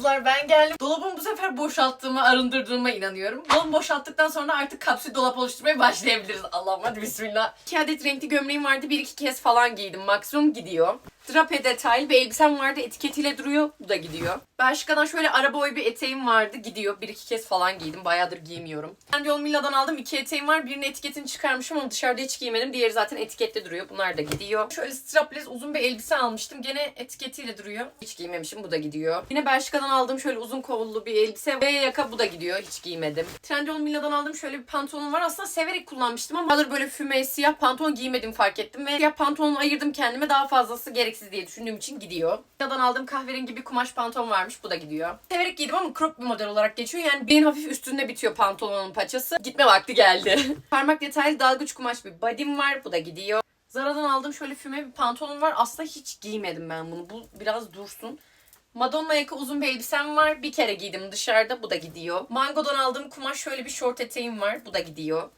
kızlar ben geldim. Dolabımı bu sefer boşalttığıma, arındırdığıma inanıyorum. Dolabımı boşalttıktan sonra artık kapsül dolap oluşturmaya başlayabiliriz. Allah'ım hadi bismillah. İki adet renkli gömleğim vardı. Bir iki kez falan giydim. Maksimum gidiyor. Drape detaylı bir elbisem vardı. Etiketiyle duruyor. Bu da gidiyor. Başkadan şöyle ara boy bir eteğim vardı. Gidiyor. Bir iki kez falan giydim. Bayağıdır giymiyorum. Ben Yol Milla'dan aldım. iki eteğim var. Birinin etiketini çıkarmışım ama dışarıda hiç giymedim. Diğeri zaten etikette duruyor. Bunlar da gidiyor. Şöyle strapless uzun bir elbise almıştım. Gene etiketiyle duruyor. Hiç giymemişim. Bu da gidiyor. Yine Bershka'dan aldığım şöyle uzun kollu bir elbise ve yaka bu da gidiyor. Hiç giymedim. Trendyol Milla'dan aldığım şöyle bir pantolon var. Aslında severek kullanmıştım ama hazır böyle füme siyah pantolon giymedim fark ettim ve siyah pantolonu ayırdım kendime daha fazlası gereksiz diye düşündüğüm için gidiyor. Milla'dan aldığım kahverengi bir kumaş pantolon varmış. Bu da gidiyor. Severek giydim ama crop bir model olarak geçiyor. Yani benim hafif üstünde bitiyor pantolonun paçası. Gitme vakti geldi. Parmak detaylı dalgıç kumaş bir body'm var. Bu da gidiyor. Zara'dan aldığım şöyle füme bir pantolon var. Aslında hiç giymedim ben bunu. Bu biraz dursun. Madonna yaka uzun bir elbisem var. Bir kere giydim dışarıda. Bu da gidiyor. Mango'dan aldığım kumaş şöyle bir şort eteğim var. Bu da gidiyor.